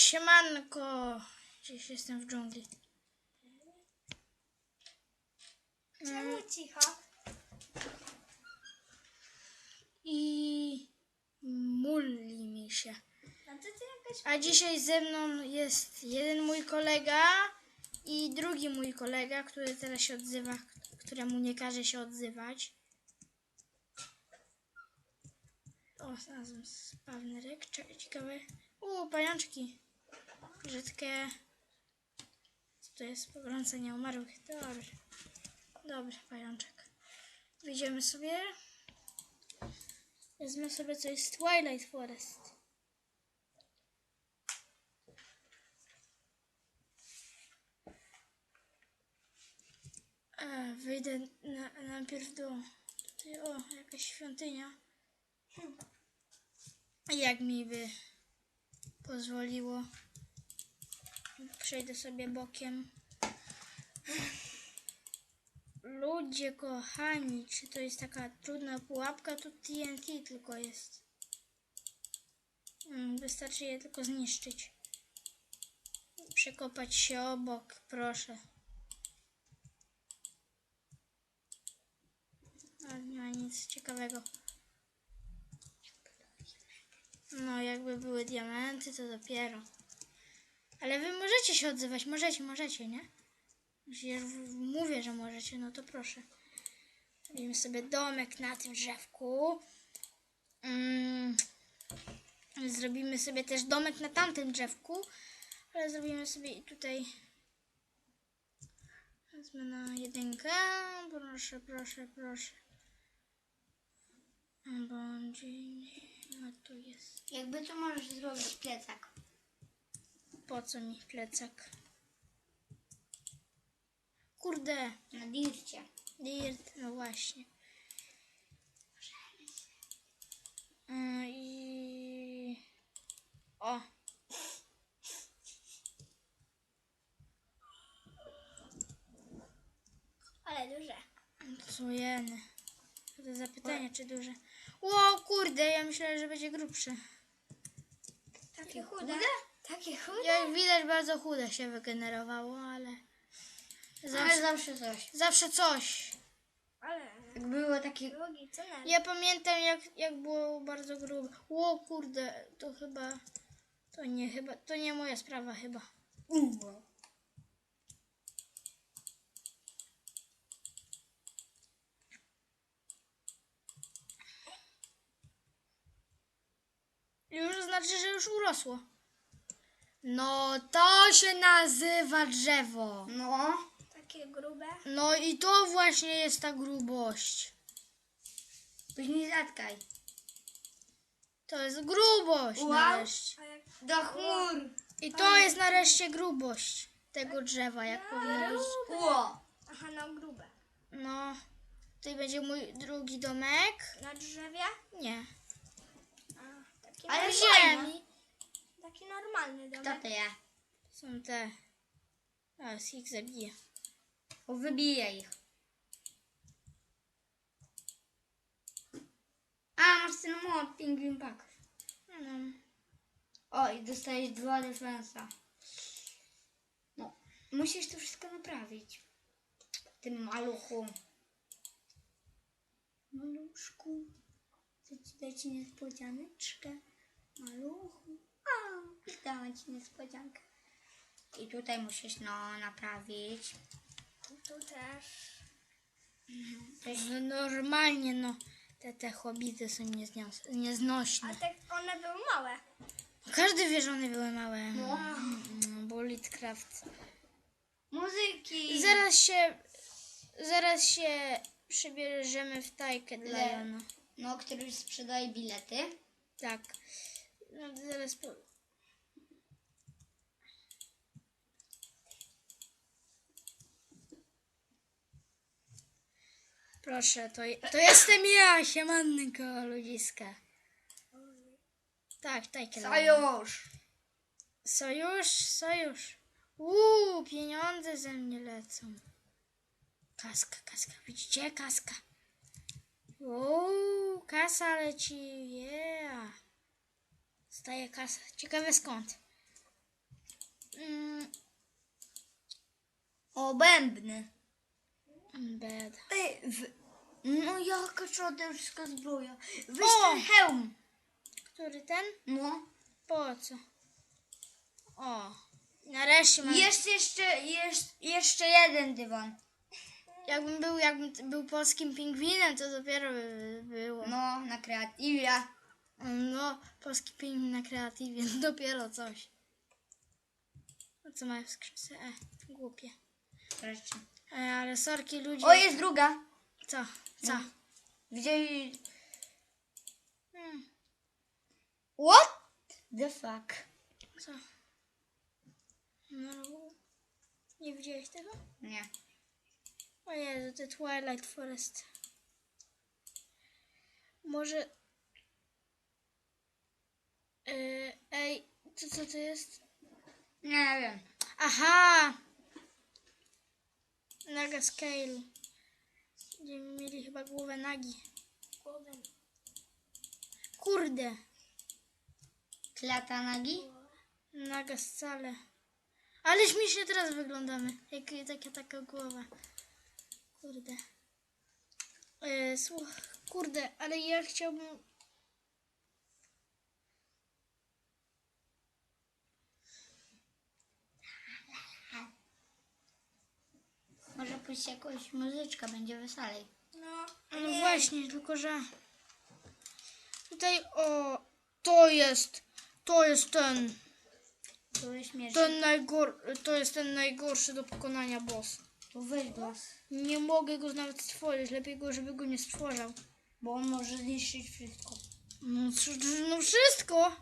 Siemanko. Gdzieś jestem w dżungli. Czemu cicho? I mulli mi się. A dzisiaj ze mną jest jeden mój kolega i drugi mój kolega, który teraz się odzywa, któremu nie każe się odzywać. O, znalazłem spawnerek. Ciekawe. U, pajączki. Brzydkie. Co to jest? Pogrące nieumarłych. Dobry. Dobry pajączek. Wyjdziemy sobie. Wezmę sobie coś z Twilight Forest. Wyjdę na, najpierw do. Tutaj, o, jakaś świątynia. Jak mi by pozwoliło. Przejdę sobie bokiem. Ludzie kochani, czy to jest taka trudna pułapka? Tu TNT tylko jest. Mm, Wystarczy je tylko zniszczyć. Przekopać się obok, proszę. Ale nie ma nic ciekawego. No, jakby były diamenty, to dopiero. Ale wy możecie się odzywać, możecie, możecie, nie? Przecież mówię, że możecie, no to proszę. Zrobimy sobie domek na tym drzewku. Mm. Zrobimy sobie też domek na tamtym drzewku, ale zrobimy sobie tutaj. Wezmę na jedynkę. Proszę, proszę, proszę. Bądź. Tu jest. Jakby to możesz zrobić plecak. Po co mi plecak? Kurde. Na dircie. Dirt, no właśnie. Mm, I... O. Ale duże. Są jeny. To zapytanie, czy duże. Ło, kurde, ja myślałem, że będzie grubszy. Takie chude? Takie chude? Jak widać, bardzo chude się wygenerowało, ale... Ale Zawsze, zawsze coś. zawsze coś. Ale... Jak było takie... Co. Ja pamiętam, jak, jak było bardzo grube. Ło, kurde, to chyba... To nie, chyba... To nie moja sprawa chyba. Uwo. Już znaczy, że już urosło. No, to się nazywa drzewo. No. Takie grube. No i to właśnie jest ta grubość. Później zatkaj. To jest grubość nareszcie. Do chmur. I to jest nareszcie grubość tego drzewa, jak powinno być. Ło. Aha, no grube. No, tutaj będzie mój drugi domek. Na drzewie? Nie. A, taki Ale ziemi. Taki normalny domek. To ja? Są te. A, ich zabiję. O, wybiję ich. A, masz ten mod, Penguin Pack. No. O, i dostajesz dwa defensa. No, musisz to wszystko naprawić. Tym maluchu. Maluszku. Chcę ci dać niespodzianeczkę. Maluchu. Dałam ci niespodziankę. I tutaj musisz, no, naprawić. Tu też. No, normalnie, no. Te, te są nieznios- nieznośne. te, one były małe. Każdy wie, że one były małe. No. Mm, Bulletcraft. Muzyki. Zaraz się. Zaraz się przybierzemy w tajkę dla Le- Jana. No, który sprzedaje bilety. Tak. No, zaraz po... Proszę, to, to jestem ja, siemanko, ludziska. Tak, Jana. Sojusz. Sojusz, sojusz. Uuu, pieniądze ze mnie lecą. Kaska, kaska, widzicie? Kaska. Uuu, kasa leci, yeah. Staje kasa. Ciekawe skąd. Mm, Obębny. Bad. Ej, w... No jaka czaderska zbroja. Weź O! ten hełm. Który ten? No. Po co? O, nareszcie mam. Jest jeszcze, jest jeszcze jeden dywan. Jakbym był, jakbym był polskim pingwinem, to dopiero by było. No, na kreatywia. No, polski pingwin na kreatywie, dopiero coś. No co mają w skrzynce? E, głupie. Wreszcie. E, ale sorki ludzie. O, jest druga. Co? Co? Gdzie... Hmm, What the fuck? co? No, nie widziałeś tego? Nie. O Jezu, The Twilight Forest. Może... E, ej, to co to jest? Nie wiem. Aha! Naga Scale. Będziemy mieli chyba głowę nagi. Głowę. Kurde! Klata nagi? Naga scale. Ale śmiesznie teraz wyglądamy. Jak taka taka głowa. Kurde. E, słuch, kurde, ale ja chciałbym... Może pójść jakąś muzyczka, będzie weselej. No, No właśnie, tylko że... Tutaj, o... To jest... To jest ten... To jest śmieszne. Ten najgor... To jest ten najgorszy do pokonania boss. To weź go. Nie mogę go nawet stworzyć. Lepiej go, żeby go nie stworzał. Bo on może zniszczyć wszystko. No, no wszystko.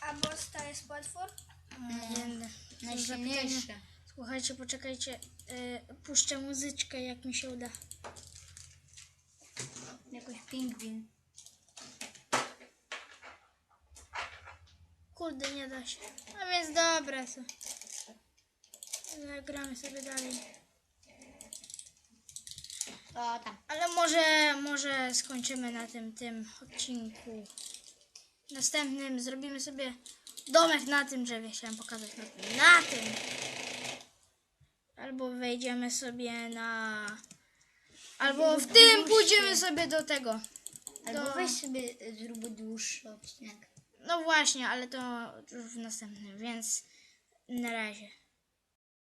a boss to jest potwór? Będę. Najsilniejszy. Słuchajcie, poczekajcie. E, puszczę muzyczkę, jak mi się uda. Jakoś pingwin. Kurde, nie da się. A więc dobra, to. Zagramy sobie dalej. O, tam. Ale może, może skończymy na tym, tym odcinku. Następnym zrobimy sobie domek na tym drzewie. Chciałem pokazać na tym. Na tym! Albo wejdziemy sobie na... Albo w tym pójdziemy sobie do tego. Albo weź sobie e, zrób dłuższy odcinek. No właśnie, ale to już w następnym, więc na razie.